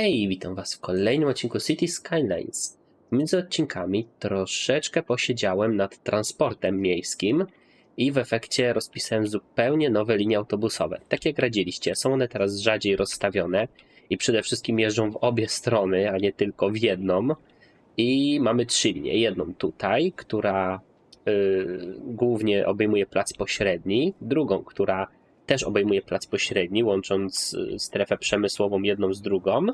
Hej, witam Was w kolejnym odcinku City Skylines. Między odcinkami troszeczkę posiedziałem nad transportem miejskim i w efekcie rozpisałem zupełnie nowe linie autobusowe. Tak jak radziliście, są one teraz rzadziej rozstawione i przede wszystkim jeżdżą w obie strony, a nie tylko w jedną. I mamy trzy linie. Jedną tutaj, która y, głównie obejmuje plac pośredni, drugą, która też obejmuje plac pośredni, łącząc y, strefę przemysłową jedną z drugą.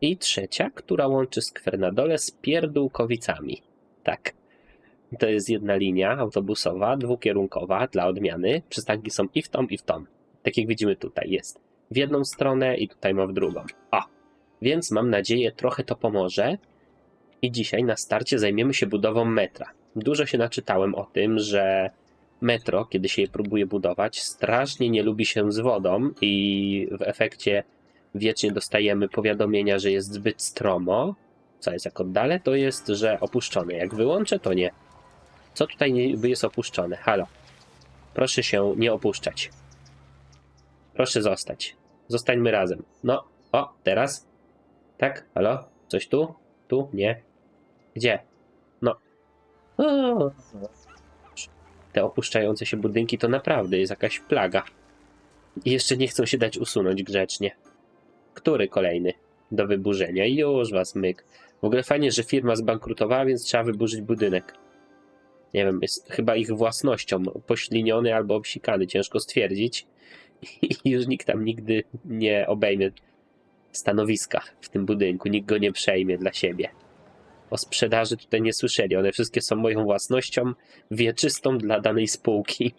I trzecia, która łączy skwer na dole z Pierdółkowicami. Tak. To jest jedna linia autobusowa, dwukierunkowa dla odmiany. Przystanki są i w tą, i w tą. Tak jak widzimy tutaj jest. W jedną stronę i tutaj ma w drugą. O! Więc mam nadzieję, trochę to pomoże. I dzisiaj na starcie zajmiemy się budową metra. Dużo się naczytałem o tym, że metro, kiedy się je próbuje budować, strasznie nie lubi się z wodą i w efekcie wiecznie dostajemy powiadomienia, że jest zbyt stromo. Co jest jak oddalę, to jest, że opuszczone. Jak wyłączę, to nie. Co tutaj niby jest opuszczone? Halo. Proszę się nie opuszczać. Proszę zostać. Zostańmy razem. No, o, teraz? Tak? Halo? Coś tu? Tu? Nie? Gdzie? No. Te opuszczające się budynki to naprawdę jest jakaś plaga. I jeszcze nie chcą się dać usunąć grzecznie. Który kolejny do wyburzenia? Już was myk. W ogóle fajnie, że firma zbankrutowała, więc trzeba wyburzyć budynek. Nie wiem, jest chyba ich własnością. Pośliniony albo obsikany, ciężko stwierdzić. I już nikt tam nigdy nie obejmie stanowiska w tym budynku. Nikt go nie przejmie dla siebie. O sprzedaży tutaj nie słyszeli. One wszystkie są moją własnością wieczystą dla danej spółki.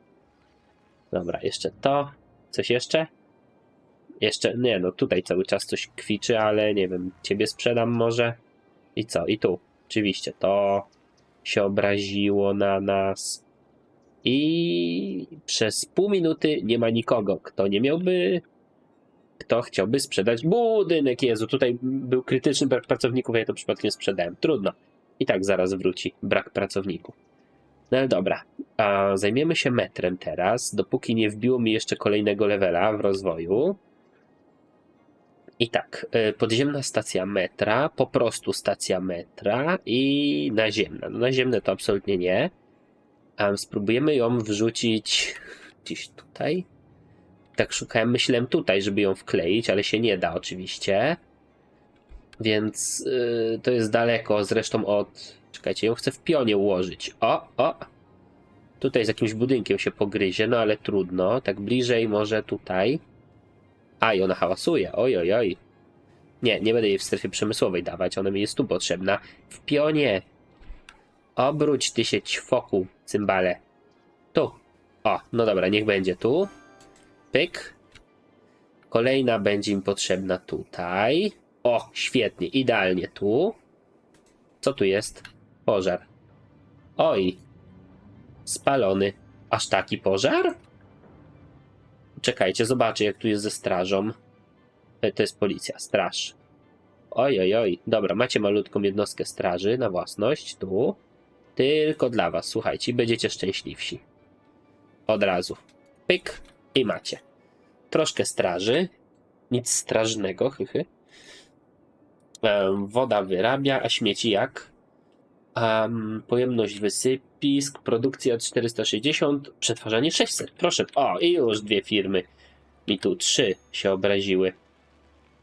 Dobra, jeszcze to. Coś jeszcze? Jeszcze, nie no, tutaj cały czas coś kwiczy, ale nie wiem, ciebie sprzedam może. I co? I tu. Oczywiście, to się obraziło na nas. I przez pół minuty nie ma nikogo, kto nie miałby. Kto chciałby sprzedać budynek? Jezu, tutaj był krytyczny brak pracowników, ja to przypadkiem sprzedałem. Trudno. I tak zaraz wróci brak pracowników. No ale dobra, a zajmiemy się metrem teraz, dopóki nie wbiło mi jeszcze kolejnego levela w rozwoju. I tak, y, podziemna stacja metra, po prostu stacja metra i naziemna. No, naziemne to absolutnie nie. A spróbujemy ją wrzucić gdzieś tutaj. Tak szukałem, myślałem tutaj, żeby ją wkleić, ale się nie da oczywiście. Więc y, to jest daleko zresztą od... Czekajcie, ją chcę w pionie ułożyć. O, o! Tutaj z jakimś budynkiem się pogryzie, no ale trudno. Tak bliżej może tutaj. A, i ona hałasuje. Oj, oj, oj. Nie, nie będę jej w strefie przemysłowej dawać, ona mi jest tu potrzebna. W pionie. Obróć ty się ćwoku, cymbale. Tu. O, no dobra, niech będzie tu. Pyk. Kolejna będzie mi potrzebna tutaj. O, świetnie, idealnie tu. Co tu jest? Pożar. Oj. Spalony. Aż taki pożar? Czekajcie, zobaczę jak tu jest ze strażą. E, To jest policja, straż. Oj, oj, oj. Dobra, macie malutką jednostkę straży na własność, tu. Tylko dla was, słuchajcie, będziecie szczęśliwsi. Od razu. Pyk i macie. Troszkę straży. Nic strażnego, hychy. Em, Woda wyrabia, a śmieci jak? Um, pojemność wysypisk, produkcja 460, przetwarzanie 600. Proszę, o i już dwie firmy. Mi tu trzy się obraziły.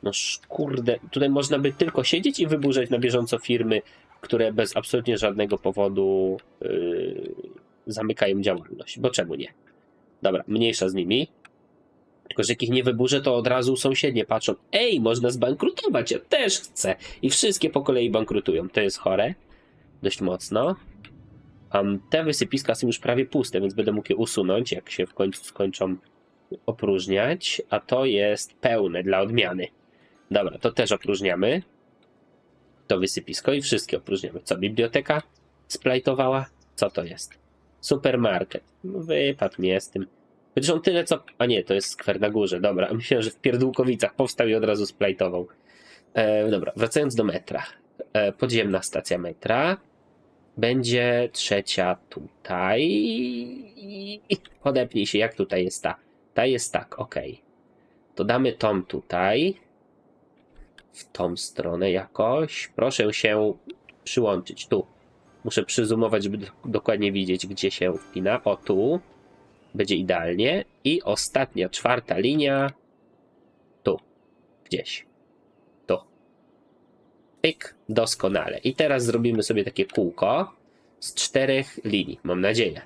No kurde, tutaj można by tylko siedzieć i wyburzać na bieżąco firmy, które bez absolutnie żadnego powodu yy, zamykają działalność. Bo czemu nie? Dobra, mniejsza z nimi. Tylko, że jak ich nie wyburzę, to od razu sąsiednie patrzą. Ej, można zbankrutować, ja też chcę. I wszystkie po kolei bankrutują. To jest chore. Dość mocno. Um, te wysypiska są już prawie puste, więc będę mógł je usunąć, jak się w końcu skończą opróżniać. A to jest pełne dla odmiany. Dobra, to też opróżniamy. To wysypisko i wszystkie opróżniamy. Co, biblioteka splajtowała? Co to jest? Supermarket. No wypadł mnie z tym. Zresztą tyle co... A nie, to jest skwer na górze. Dobra, myślałem, że w Pierdółkowicach powstał i od razu splajtował. E, dobra, wracając do metra. E, podziemna stacja metra. Będzie trzecia tutaj. Podepnij się, jak tutaj jest ta. Ta jest tak, ok. To damy tą tutaj. w tą stronę jakoś. Proszę się przyłączyć tu. Muszę przyzumować, żeby do- dokładnie widzieć, gdzie się wpina. O tu. Będzie idealnie. I ostatnia, czwarta linia. Tu. Gdzieś. Tu. Pyk. Doskonale. I teraz zrobimy sobie takie kółko z czterech linii, mam nadzieję.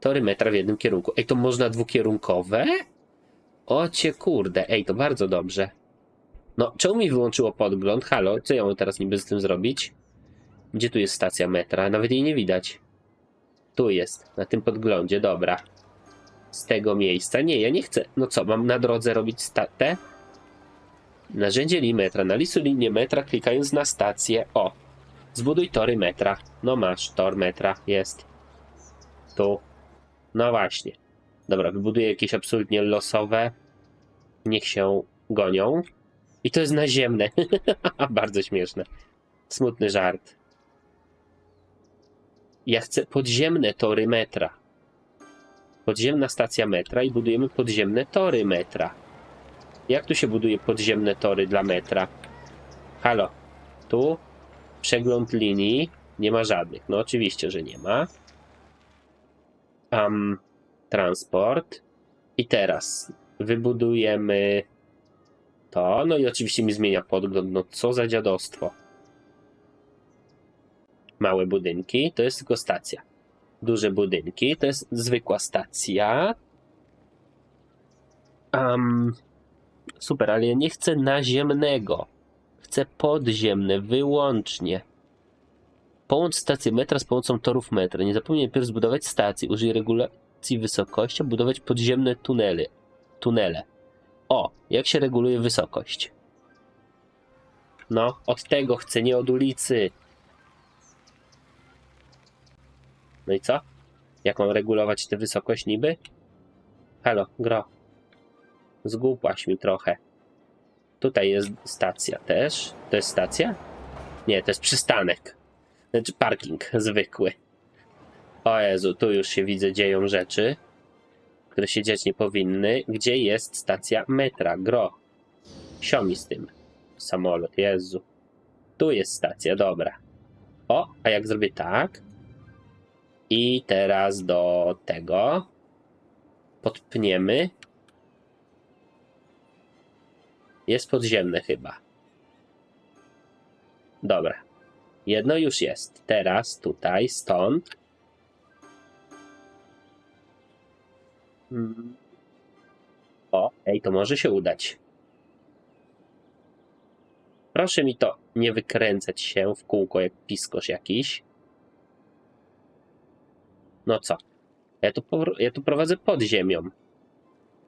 Tory metra w jednym kierunku. Ej, to można dwukierunkowe? O cię kurde, ej, to bardzo dobrze. No, czemu mi wyłączyło podgląd? Halo, co ja mam teraz niby z tym zrobić? Gdzie tu jest stacja metra? Nawet jej nie widać. Tu jest, na tym podglądzie, dobra. Z tego miejsca. Nie, ja nie chcę. No co, mam na drodze robić statę? Narzędzie linii metra. Na listu linię metra klikając na stację. O, zbuduj tory metra. No masz, tor metra, jest. Tu. No właśnie. Dobra, wybuduję jakieś absolutnie losowe. Niech się gonią. I to jest naziemne. Bardzo śmieszne. Smutny żart. Ja chcę podziemne tory metra. Podziemna stacja metra i budujemy podziemne tory metra. Jak tu się buduje podziemne tory dla metra? Halo. Tu przegląd linii. Nie ma żadnych. No oczywiście, że nie ma. Um, transport. I teraz wybudujemy to. No i oczywiście mi zmienia podgląd. No co za dziadostwo. Małe budynki to jest tylko stacja. Duże budynki to jest zwykła stacja. Um, super, ale ja nie chcę naziemnego. Chcę podziemne wyłącznie. Połącz stację metra z pomocą torów metra. Nie zapomnij najpierw zbudować stacji. Użyj regulacji wysokości, budować podziemne tunele. tunele. O, jak się reguluje wysokość? No, od tego chcę, nie od ulicy. No i co? Jak mam regulować tę wysokość niby? Halo, gro. Zgłupaś mi trochę. Tutaj jest stacja też. To jest stacja? Nie, to jest przystanek. Znaczy parking zwykły. O Jezu, tu już się widzę dzieją rzeczy, które się dziać nie powinny. Gdzie jest stacja metra? Gro. Siomi z tym. Samolot, Jezu. Tu jest stacja, dobra. O, a jak zrobię tak? I teraz do tego podpniemy. Jest podziemne chyba. Dobra. Jedno już jest. Teraz tutaj, stąd. Mm. O, ej, to może się udać. Proszę mi to nie wykręcać się w kółko jak piskosz jakiś. No co? Ja tu, ja tu prowadzę pod ziemią.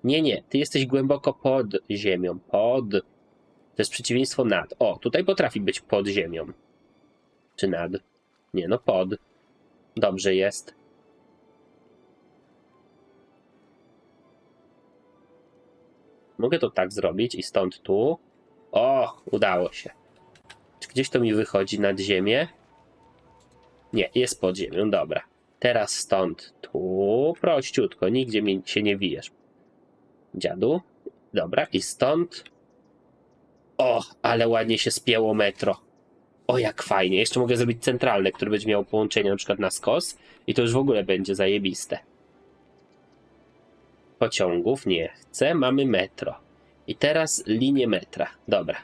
Nie, nie, ty jesteś głęboko pod ziemią. Pod. To jest przeciwieństwo nad. O, tutaj potrafi być pod ziemią. Czy nad? Nie, no pod. Dobrze jest. Mogę to tak zrobić i stąd tu. O, udało się. Czy gdzieś to mi wychodzi nad ziemię? Nie, jest pod ziemią, dobra. Teraz stąd tu, prościutko, nigdzie mi się nie wijesz. Dziadu. Dobra, i stąd. O, ale ładnie się spięło metro. O, jak fajnie. Jeszcze mogę zrobić centralne, które będzie miało połączenie na przykład na skos i to już w ogóle będzie zajebiste. Pociągów nie chcę, mamy metro. I teraz linie metra. Dobra.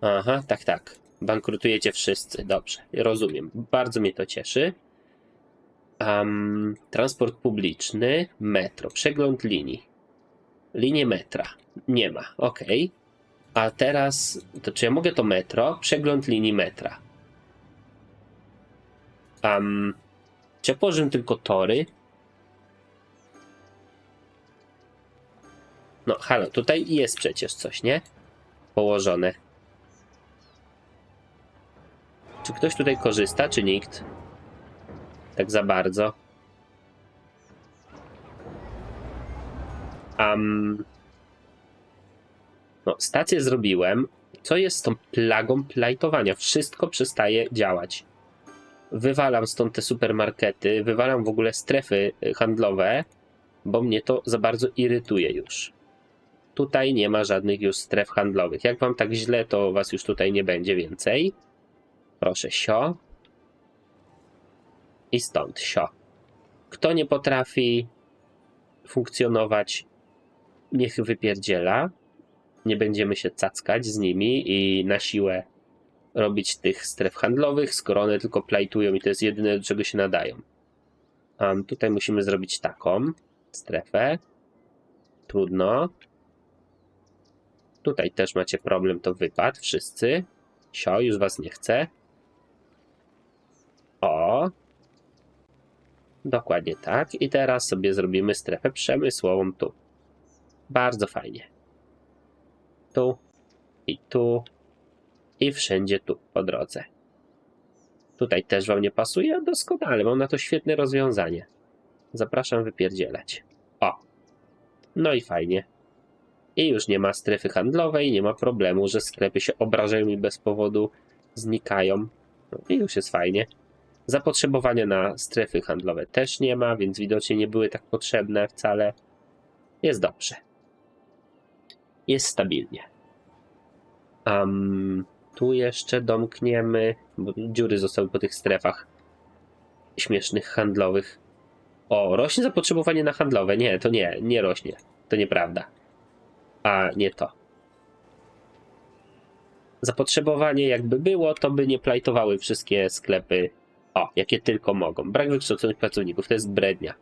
Aha, tak, tak. Bankrutujecie wszyscy. Dobrze, rozumiem. Bardzo mnie to cieszy. Um, transport publiczny, metro, przegląd linii. Linie metra. Nie ma, ok. A teraz, to czy ja mogę to metro? Przegląd linii metra. Um, czy ja położę tylko tory? No, halo, tutaj jest przecież coś, nie? Położone. Czy ktoś tutaj korzysta, czy nikt? Tak za bardzo. Um, no, stację zrobiłem. Co jest z tą plagą plajtowania? Wszystko przestaje działać. Wywalam stąd te supermarkety, wywalam w ogóle strefy y, handlowe, bo mnie to za bardzo irytuje już. tutaj nie ma żadnych już stref handlowych. Jak wam tak źle, to was już tutaj nie będzie więcej. Proszę, sio. I stąd, sio. Kto nie potrafi funkcjonować, niech wypierdziela. Nie będziemy się cackać z nimi i na siłę robić tych stref handlowych, skoro one tylko plajtują i to jest jedyne, do czego się nadają. Um, tutaj musimy zrobić taką strefę. Trudno. Tutaj też macie problem, to wypad, wszyscy. Sio, już was nie chcę. O. Dokładnie tak. I teraz sobie zrobimy strefę przemysłową tu. Bardzo fajnie. Tu i tu i wszędzie tu po drodze. Tutaj też wam nie pasuje? Doskonale, mam na to świetne rozwiązanie. Zapraszam wypierdzielać. O. No i fajnie. I już nie ma strefy handlowej, nie ma problemu, że sklepy się obrażają i bez powodu znikają. No i już jest fajnie. Zapotrzebowania na strefy handlowe też nie ma, więc widocznie nie były tak potrzebne wcale. Jest dobrze. Jest stabilnie. Um, tu jeszcze domkniemy, bo dziury zostały po tych strefach śmiesznych handlowych. O, rośnie zapotrzebowanie na handlowe. Nie, to nie, nie rośnie. To nieprawda. A nie to. Zapotrzebowanie jakby było, to by nie plajtowały wszystkie sklepy. O, jakie tylko mogą. Brak wykształconych pracowników to jest brednia.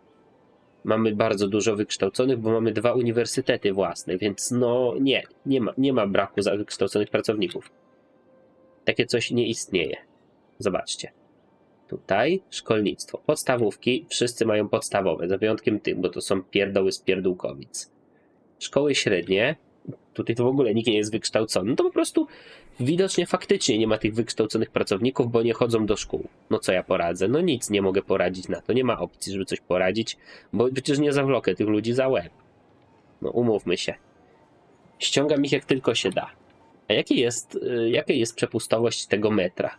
Mamy bardzo dużo wykształconych, bo mamy dwa uniwersytety własne, więc no nie, nie ma, nie ma braku wykształconych pracowników. Takie coś nie istnieje. Zobaczcie. Tutaj szkolnictwo. Podstawówki wszyscy mają podstawowe, za wyjątkiem tych, bo to są pierdoły z pierdółkowic. Szkoły średnie, tutaj to w ogóle nikt nie jest wykształcony, no to po prostu widocznie faktycznie nie ma tych wykształconych pracowników, bo nie chodzą do szkół. No co ja poradzę? No nic nie mogę poradzić na to. Nie ma opcji, żeby coś poradzić, bo przecież nie zawlokę tych ludzi za łeb. No umówmy się. Ściągam ich jak tylko się da. A jaki jest, y, jaka jest przepustowość tego metra?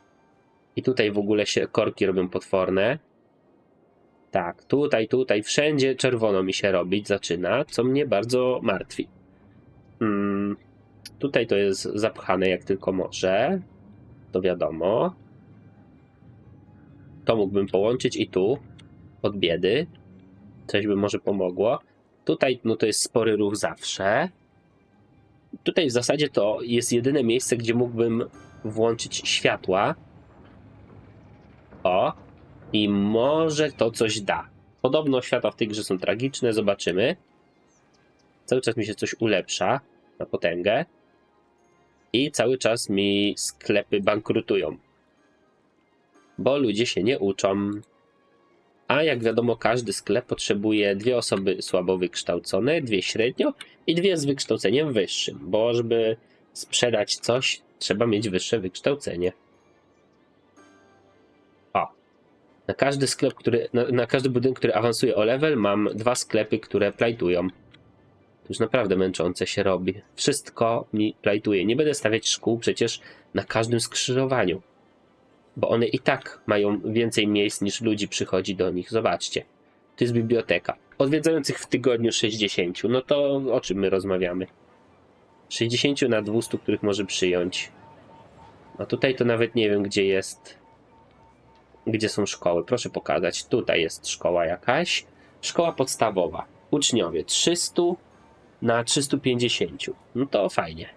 I tutaj w ogóle się korki robią potworne. Tak, tutaj, tutaj, wszędzie czerwono mi się robić zaczyna, co mnie bardzo martwi. Mm, tutaj to jest zapchane jak tylko może. To wiadomo. To mógłbym połączyć i tu. Od biedy. Coś by może pomogło. Tutaj no to jest spory ruch zawsze. Tutaj w zasadzie to jest jedyne miejsce, gdzie mógłbym włączyć światła. O, i może to coś da. Podobno światła w tej grze są tragiczne, zobaczymy. Cały czas mi się coś ulepsza na potęgę. I cały czas mi sklepy bankrutują. Bo ludzie się nie uczą. A jak wiadomo, każdy sklep potrzebuje dwie osoby słabo wykształcone, dwie średnio i dwie z wykształceniem wyższym, bo żeby sprzedać coś, trzeba mieć wyższe wykształcenie. O. Na każdy sklep, który, na, na każdy budynek, który awansuje o level, mam dwa sklepy, które plajtują. To już naprawdę męczące się robi. Wszystko mi plajtuje. Nie będę stawiać szkół przecież na każdym skrzyżowaniu bo one i tak mają więcej miejsc niż ludzi przychodzi do nich. Zobaczcie, to jest biblioteka. Odwiedzających w tygodniu 60. No to o czym my rozmawiamy? 60 na 200, których może przyjąć. A tutaj to nawet nie wiem, gdzie jest. Gdzie są szkoły? Proszę pokazać. Tutaj jest szkoła jakaś. Szkoła podstawowa. Uczniowie 300 na 350. No to fajnie.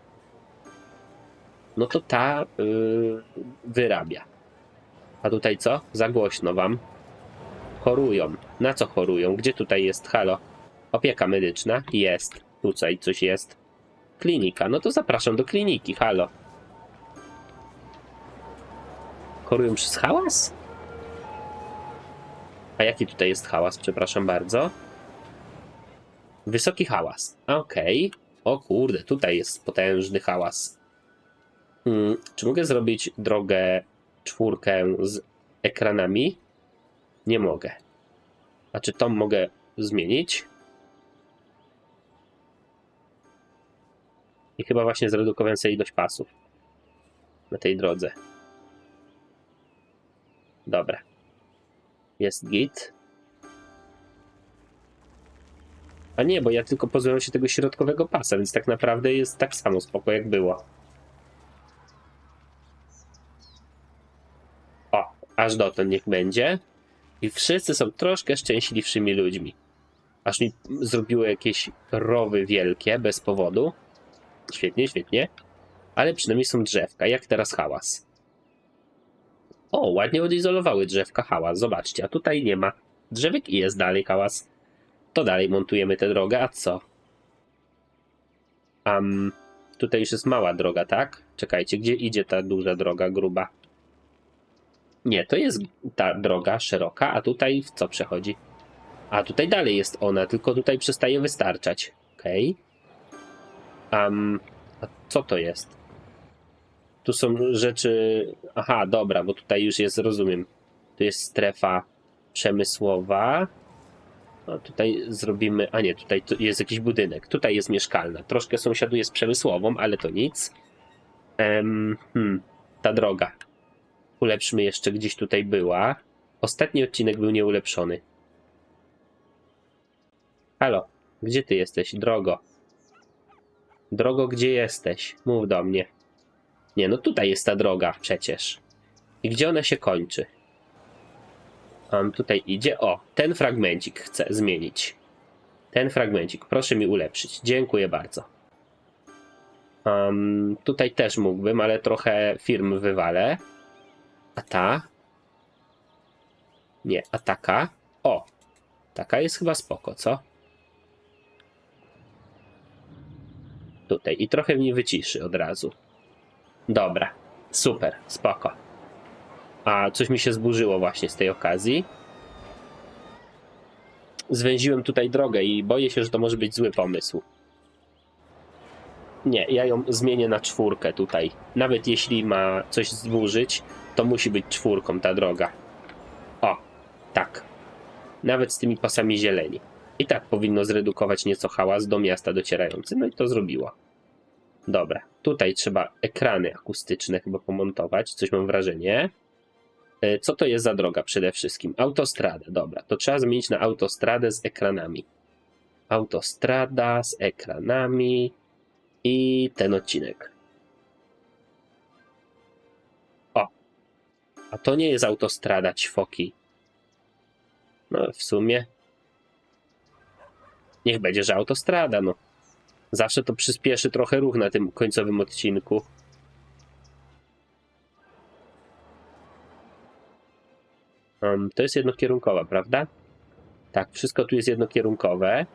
No to ta yy, wyrabia. A tutaj co? Za głośno wam. Chorują. Na co chorują? Gdzie tutaj jest? Halo? Opieka medyczna? Jest. Tutaj coś jest. Klinika. No to zapraszam do kliniki. Halo. Chorują przez hałas? A jaki tutaj jest hałas? Przepraszam bardzo. Wysoki hałas. Okej. Okay. O kurde, tutaj jest potężny hałas. Hmm, czy mogę zrobić drogę czwórkę z ekranami? Nie mogę. A czy to mogę zmienić? I chyba właśnie zredukowałem sobie ilość pasów na tej drodze. Dobra. Jest git. A nie, bo ja tylko pozbyłem się tego środkowego pasa, więc tak naprawdę jest tak samo spoko jak było. O, aż dotąd niech będzie. I wszyscy są troszkę szczęśliwszymi ludźmi. Aż mi zrobiło jakieś rowy wielkie bez powodu. Świetnie, świetnie. Ale przynajmniej są drzewka. Jak teraz hałas? O, ładnie odizolowały drzewka hałas. Zobaczcie, a tutaj nie ma drzewek i jest dalej hałas. To dalej montujemy tę drogę, a co? Um, tutaj już jest mała droga, tak? Czekajcie, gdzie idzie ta duża droga, gruba? Nie, to jest ta droga szeroka, a tutaj w co przechodzi? A tutaj dalej jest ona, tylko tutaj przestaje wystarczać. Okej. Um, a co to jest? Tu są rzeczy. Aha, dobra, bo tutaj już jest, rozumiem. Tu jest strefa przemysłowa. No tutaj zrobimy. A nie, tutaj tu jest jakiś budynek. Tutaj jest mieszkalna. Troszkę sąsiaduje z przemysłową, ale to nic. Em, hmm, ta droga. Ulepszmy jeszcze gdzieś tutaj była. Ostatni odcinek był nieulepszony. Halo, gdzie ty jesteś, drogo? Drogo, gdzie jesteś? Mów do mnie. Nie, no tutaj jest ta droga przecież. I gdzie ona się kończy? Tutaj idzie. O, ten fragmencik chcę zmienić. Ten fragmencik, proszę mi ulepszyć. Dziękuję bardzo. Um, tutaj też mógłbym, ale trochę firm wywalę. A ta? Nie, a taka? O, taka jest chyba spoko, co? Tutaj i trochę mnie wyciszy od razu. Dobra, super, spoko. A coś mi się zburzyło właśnie z tej okazji. Zwęziłem tutaj drogę i boję się, że to może być zły pomysł. Nie, ja ją zmienię na czwórkę tutaj. Nawet jeśli ma coś zburzyć, to musi być czwórką ta droga. O, tak. Nawet z tymi pasami zieleni. I tak powinno zredukować nieco hałas do miasta docierający. No i to zrobiło. Dobra, tutaj trzeba ekrany akustyczne chyba pomontować, coś mam wrażenie. E, Co to jest za droga przede wszystkim? Autostrada, dobra, to trzeba zmienić na autostradę z ekranami. Autostrada z ekranami i ten odcinek. O, a to nie jest autostrada ćwoki. No, w sumie. Niech będzie, że autostrada, no. Zawsze to przyspieszy trochę ruch na tym końcowym odcinku. Um, to jest jednokierunkowa, prawda? Tak, wszystko tu jest jednokierunkowe.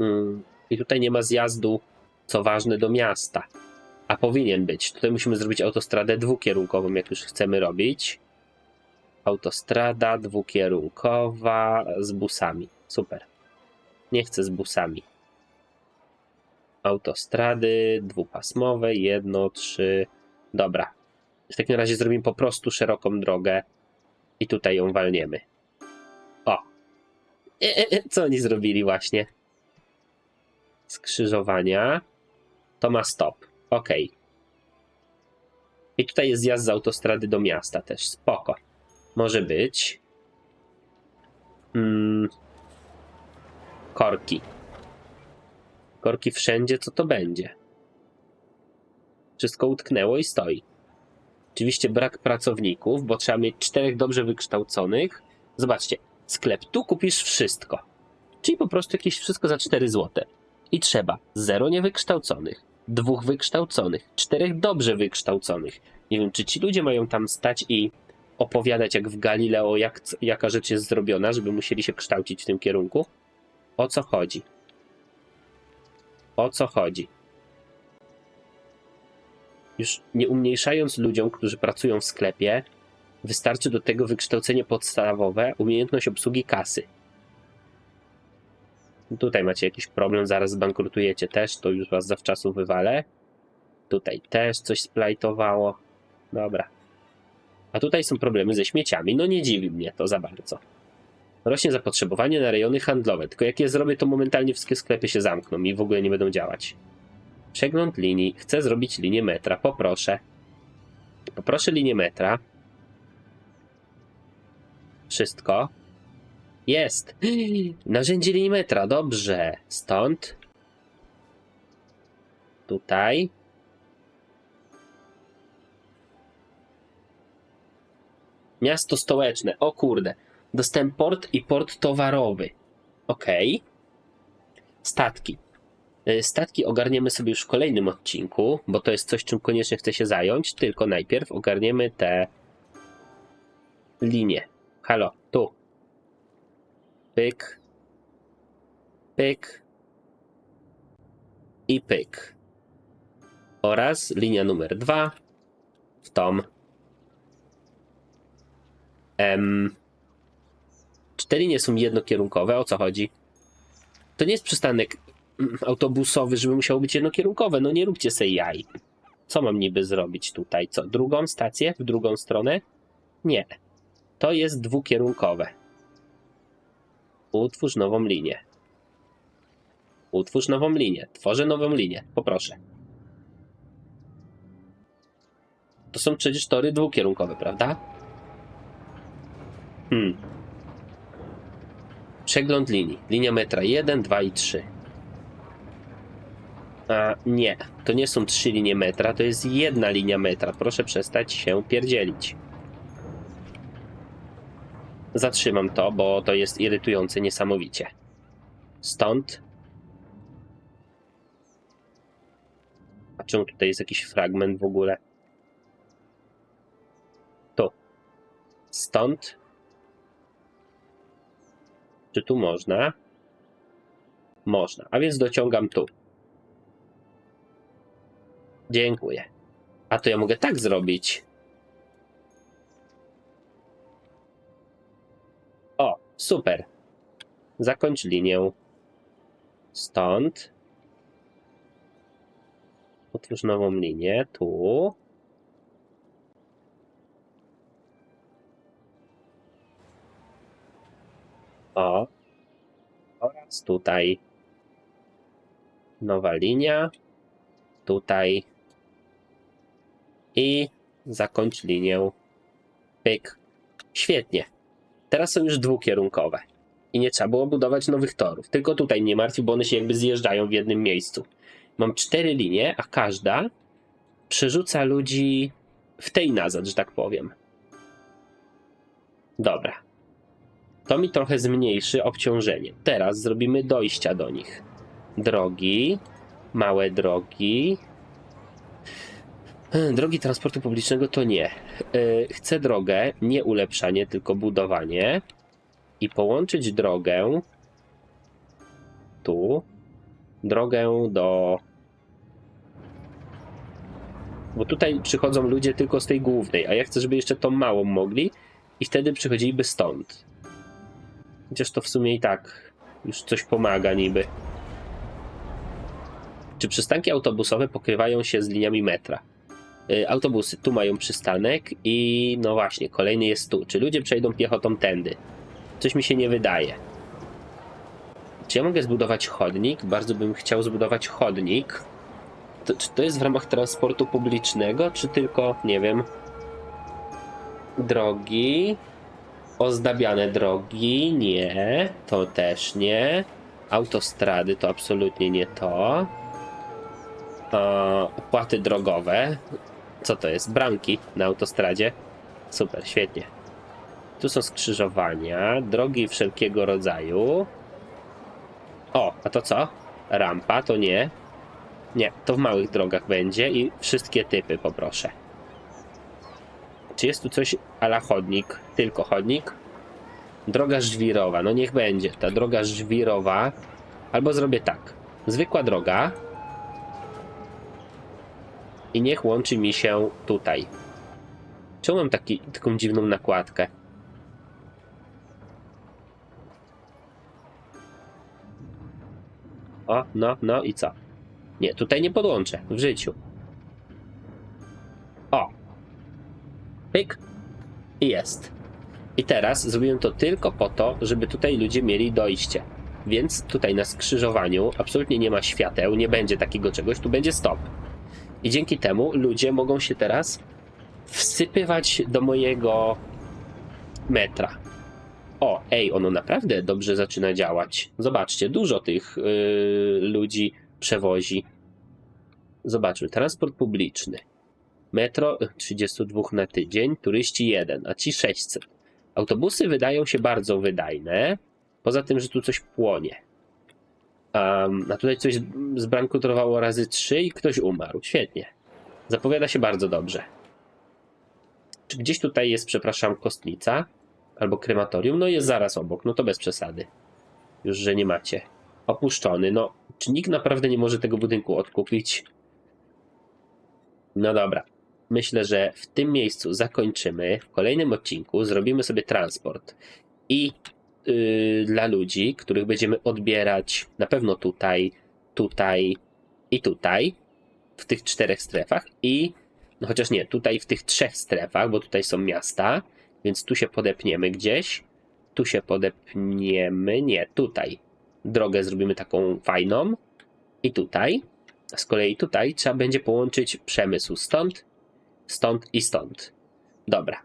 Mm, I tutaj nie ma zjazdu, co ważne, do miasta. A powinien być. Tutaj musimy zrobić autostradę dwukierunkową, jak już chcemy robić. Autostrada dwukierunkowa z busami. Super. Nie chcę z busami. Autostrady dwupasmowe, jedno, trzy. Dobra. W takim razie zrobimy po prostu szeroką drogę i tutaj ją walniemy. O! E, e, e, co oni zrobili właśnie? Skrzyżowania. To ma stop. Ok. I tutaj jest zjazd z autostrady do miasta też. Spoko. Może być. Mm. Korki. Korki wszędzie, co to będzie? Wszystko utknęło i stoi. Oczywiście brak pracowników, bo trzeba mieć czterech dobrze wykształconych. Zobaczcie, sklep, tu kupisz wszystko. Czyli po prostu jakieś wszystko za 4 zł. I trzeba zero niewykształconych, dwóch wykształconych, czterech dobrze wykształconych. Nie wiem, czy ci ludzie mają tam stać i opowiadać jak w Galileo, jak, jaka rzecz jest zrobiona, żeby musieli się kształcić w tym kierunku? O co chodzi? O co chodzi? Już nie umniejszając ludziom, którzy pracują w sklepie, wystarczy do tego wykształcenie podstawowe, umiejętność obsługi kasy. Tutaj macie jakiś problem, zaraz zbankrutujecie też, to już was zawczasu wywalę. Tutaj też coś splajtowało. Dobra. A tutaj są problemy ze śmieciami. No nie dziwi mnie to za bardzo. Rośnie zapotrzebowanie na rejony handlowe, tylko jak je zrobię, to momentalnie wszystkie sklepy się zamkną i w ogóle nie będą działać. Przegląd linii. Chcę zrobić linię metra. Poproszę. Poproszę linię metra. Wszystko. Jest! Narzędzie linii metra, dobrze. Stąd. Tutaj. Miasto stołeczne. O kurde. Dostałem port i port towarowy. Okej. Statki. Y, Statki ogarniemy sobie już w kolejnym odcinku, bo to jest coś, czym koniecznie chcę się zająć. Tylko najpierw ogarniemy te linie. Halo, tu. Pyk. Pyk. I pyk. Oraz linia numer dwa w tom. Em, Cztery linie są jednokierunkowe. O co chodzi? To nie jest przystanek autobusowy, żeby musiało być jednokierunkowe. No nie róbcie sobie jaj. Co mam niby zrobić tutaj? Co? Drugą stację? W drugą stronę? Nie. To jest dwukierunkowe. Utwórz nową linię. Utwórz nową linię. Tworzę nową linię. Poproszę. To są przecież tory dwukierunkowe, prawda? Hmm. Przegląd linii. Linia metra 1, 2 i 3. A nie, to nie są trzy linie metra, to jest jedna linia metra. Proszę przestać się pierdzielić. Zatrzymam to, bo to jest irytujące niesamowicie. Stąd. A czemu tutaj jest jakiś fragment w ogóle? Tu. Stąd. Czy tu można? Można. A więc dociągam tu. Dziękuję. A to ja mogę tak zrobić. O, super. Zakończ linię. Stąd. Otwórz nową linię. Tu. O. Oraz tutaj. Nowa linia. Tutaj. I zakończ linię. Pyk. Świetnie. Teraz są już dwukierunkowe. I nie trzeba było budować nowych torów. Tylko tutaj mnie martwi, bo one się jakby zjeżdżają w jednym miejscu. Mam cztery linie, a każda przerzuca ludzi w tej nazad, że tak powiem. Dobra. To mi trochę zmniejszy obciążenie. Teraz zrobimy dojścia do nich. Drogi, małe drogi. E, Drogi transportu publicznego to nie. E, Chcę drogę, nie ulepszanie, tylko budowanie. I połączyć drogę tu, drogę do. Bo tutaj przychodzą ludzie tylko z tej głównej, a ja chcę, żeby jeszcze tą małą mogli i wtedy przychodziliby stąd. Chociaż to w sumie i tak już coś pomaga niby. Czy przystanki autobusowe pokrywają się z liniami metra? Y, Autobusy tu mają przystanek i no właśnie, kolejny jest tu. Czy ludzie przejdą piechotą tędy? Coś mi się nie wydaje. Czy ja mogę zbudować chodnik? Bardzo bym chciał zbudować chodnik. To, czy to jest w ramach transportu publicznego, czy tylko, nie wiem, drogi? Ozdabiane drogi? Nie, to też nie. Autostrady to absolutnie nie to. Opłaty drogowe. Co to jest? Bramki na autostradzie. Super, świetnie. Tu są skrzyżowania, drogi wszelkiego rodzaju. O, a to co? Rampa, to nie. Nie, to w małych drogach będzie i wszystkie typy poproszę. Czy jest tu coś ala chodnik? Tylko chodnik? Droga żwirowa, no niech będzie. Ta droga żwirowa. Albo zrobię tak. Zwykła droga. I niech łączy mi się tutaj. Czemu mam taki, taką dziwną nakładkę? O, no, no i co? Nie, tutaj nie podłączę w życiu. O. Pyk. I jest. I teraz zrobiłem to tylko po to, żeby tutaj ludzie mieli dojście. Więc tutaj na skrzyżowaniu absolutnie nie ma świateł, nie będzie takiego czegoś, tu będzie stop. I dzięki temu ludzie mogą się teraz wsypywać do mojego metra. O, ej, ono naprawdę dobrze zaczyna działać. Zobaczcie, dużo tych yy, ludzi przewozi. Zobaczmy, transport publiczny. Metro y, 32 na tydzień, turyści 1, a ci 600. Autobusy wydają się bardzo wydajne, poza tym, że tu coś płonie. Um, a tutaj coś zbankrutowało razy 3 i ktoś umarł. Świetnie. Zapowiada się bardzo dobrze. Czy gdzieś tutaj jest, przepraszam, kostnica? Albo krematorium? No jest zaraz obok, no to bez przesady. Już, że nie macie. Opuszczony, no. Czy nikt naprawdę nie może tego budynku odkupić? No dobra. Myślę, że w tym miejscu zakończymy. W kolejnym odcinku zrobimy sobie transport. I yy, dla ludzi, których będziemy odbierać na pewno tutaj, tutaj i tutaj, w tych czterech strefach. I no chociaż nie, tutaj w tych trzech strefach, bo tutaj są miasta, więc tu się podepniemy gdzieś. Tu się podepniemy, nie, tutaj. Drogę zrobimy taką fajną. I tutaj. A z kolei tutaj trzeba będzie połączyć przemysł stąd, stąd i stąd. Dobra.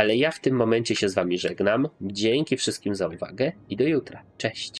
Ale ja w tym momencie się z wami żegnam. Dzięki wszystkim za uwagę i do jutra. Cześć.